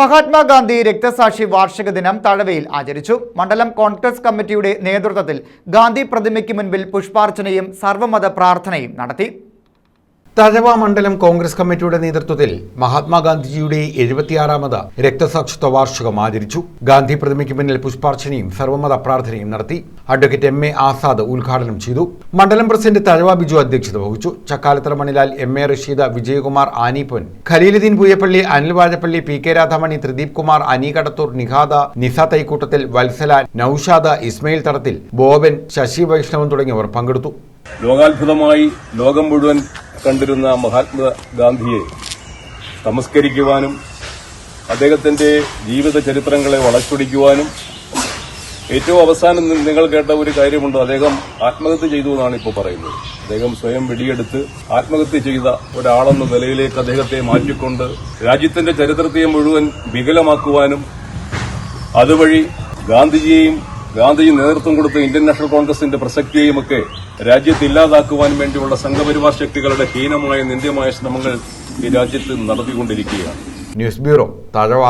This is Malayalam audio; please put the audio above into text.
മഹാത്മാഗാന്ധി രക്തസാക്ഷി വാർഷിക ദിനം തഴവയിൽ ആചരിച്ചു. മണ്ഡലം കോൺഗ്രസ് കമ്മിറ്റിയുടെ നേതൃത്വത്തിൽ ഗാന്ധി പ്രതിമയ്ക്ക് മുൻപിൽ പുഷ്പാർച്ചനയും സർവമത പ്രാർത്ഥനയും നടത്തി. തഴവ മണ്ഡലം കോൺഗ്രസ് കമ്മിറ്റിയുടെ നേതൃത്വത്തിൽ മഹാത്മാഗാന്ധിജിയുടെ എഴുപത്തിയാറാമത് രക്തസാക്ഷിത്വ വാർഷികം ആചരിച്ചു. ഗാന്ധി പ്രതിമയ്ക്ക് മുന്നിൽ പുഷ്പാർച്ചനയും സർവമത പ്രാർത്ഥനയും നടത്തി. അഡ്വക്കേറ്റ് എം എ ആസാദ് ഉദ്ഘാടനം ചെയ്തു. മണ്ഡലം പ്രസിഡന്റ് തഴവ ബിജു അധ്യക്ഷത വഹിച്ചു. Chakkalathara Manilal M A Rasheed Vijayakumar Aniponn Khaleeluddin Pooyappally Anil Vazhappally P K Radhamani Thrideep Kumar Ani Kadathoor Nihada Nisa തൈക്കൂട്ടത്തിൽ Vatsala Noushad Ismail തടത്തിൽ ബോബൻ ശശി വൈഷ്ണവൻ തുടങ്ങിയവർ പങ്കെടുത്തു. ലോകാത്ഭുതമായി ലോകം മുഴുവൻ കണ്ടിരുന്ന മഹാത്മാഗാന്ധിയെ നമസ്കരിക്കുവാനും അദ്ദേഹത്തിന്റെ ജീവിത ചരിത്രങ്ങളെ വളച്ചൊടിക്കുവാനും ഏറ്റവും അവസാനം നിങ്ങൾ കേട്ട ഒരു കാര്യമുണ്ട്. അദ്ദേഹം ആത്മഹത്യ ചെയ്തു എന്നാണ് ഇപ്പോൾ പറയുന്നത്. അദ്ദേഹം സ്വയം വെടിയെടുത്ത് ആത്മഹത്യ ചെയ്ത ഒരാളെന്ന നിലയിലേക്ക് അദ്ദേഹത്തെ മാറ്റിക്കൊണ്ട് രാജ്യത്തിന്റെ ചരിത്രത്തെ മുഴുവൻ വികലമാക്കുവാനും അതുവഴി ഗാന്ധിജിയെയും ഗാന്ധിജി നേതൃത്വം കൊടുത്ത ഇന്ത്യൻ നാഷണൽ കോൺഗ്രസിന്റെ പ്രസക്തിയെയും ഒക്കെ രാജ്യത്ത് ഇല്ലാതാക്കുവാൻ വേണ്ടിയുള്ള സംഘപരിവാർ ശക്തികളുടെ ഹീനമായ നിന്ദ്യമായ ശ്രമങ്ങൾ ഈ രാജ്യത്ത് നടത്തിക്കൊണ്ടിരിക്കുകയാണ്. News bureau Thazhava.